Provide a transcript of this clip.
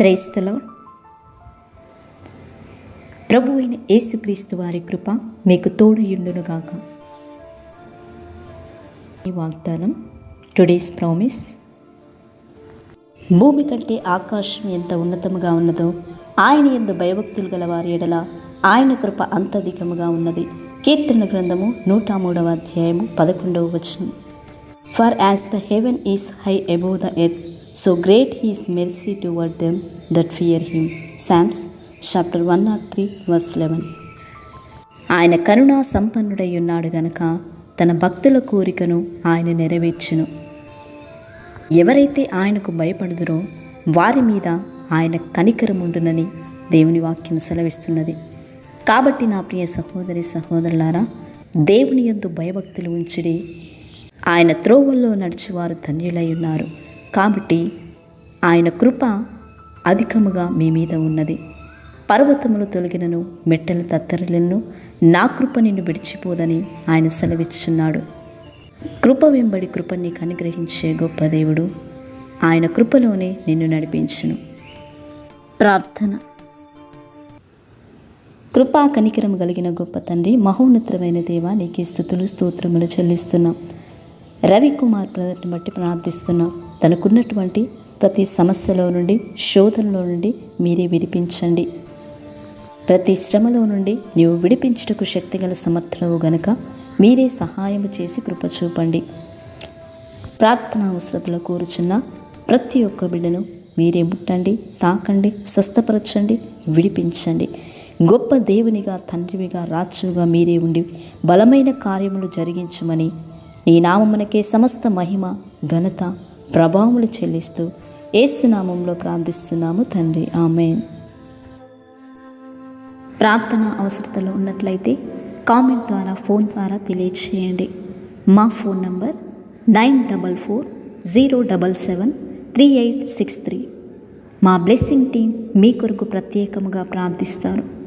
క్రైస్తల. ప్రభు అయిన యేసుక్రీస్తు వారి కృప మీకు తోడయుండునుగాక ఈ వాగ్దానం టుడేస్ ప్రామిస్. భూమి కంటే ఆకాశం ఎంత ఉన్నతముగా ఉన్నదో ఆయన ఎందు భయభక్తులు గల వారి ఎడల ఆయన కృప అంత అధికముగా ఉన్నది. కీర్తన గ్రంథము నూట మూడవ అధ్యాయము పదకొండవ వచనం. For as the heaven is high above the earth so great his mercy toward them that fear him psalms chapter one nought three verse eleven ఆయన కరుణా సంపన్నుడై ఉన్నాడు గనక తన భక్తుల కోరికను ఆయన నెరవేర్చును. ఎవరైతే ఆయనకు భయపడదురో వారి మీద ఆయన కనికరముండునని దేవుని వాక్యం సెలవిస్తున్నది. కాబట్టి నా ప్రియ సహోదరి సహోదరులారా దేవుని ఎందు భయభక్తులు ఉంచిడి. ఆయన త్రోవల్లో నడిచేవారు ధన్యులై ఉన్నారు. కాబట్టి ఆయన కృప అధికముగా మీ మీద ఉన్నది. పర్వతములు తొలగినను మెట్టలు తత్తరలను నా కృప నిన్ను విడిచిపోదని ఆయన సెలవిచ్చున్నాడు కృప వెంబడి కృప నీకు అనుగ్రహించే గొప్ప దేవుడు. ఆయన కృపలోనే నిన్ను నడిపించును. ప్రార్థన. కృపా కనికరం కలిగిన గొప్ప తండ్రి మహోన్నతమైన దేవ నీకే స్థుతులు స్తోత్రములు చెల్లిస్తున్నాం. రవికుమార్ బ్రదర్ని బట్టి ప్రార్థిస్తున్నాం తనకున్నటువంటి ప్రతి సమస్యలో నుండి శోధనలో నుండి మీరే విడిపించండి. ప్రతి శ్రమలో నుండి నీవు విడిపించుటకు శక్తిగల సమర్థులవు గనక మీరే సహాయం చేసి కృప చూపండి. ప్రార్థన అవసరతలో కోరుచున్న ప్రతి ఒక్క బిడ్డను మీరే ముట్టండి తాకండి స్వస్థపరచండి విడిపించండి. గొప్ప దేవునిగా తండ్రివిగా రాజుగా మీరే ఉండి బలమైన కార్యములు జరిగించమని నీ నామమునకే సమస్త మహిమ ఘనత ప్రభావములు చెల్లిస్తూ ఏసునామంలో ప్రార్థిస్తున్నాము తండ్రి. ఆమె ప్రార్థన అవసరతలో ఉన్నట్లయితే కామెంట్ ద్వారా ఫోన్ ద్వారా తెలియచేయండి. మా phone number nine double four zero double seven three eight six three. మా బ్లెస్సింగ్ టీం మీ కొరకు ప్రత్యేకముగా ప్రార్థిస్తారు.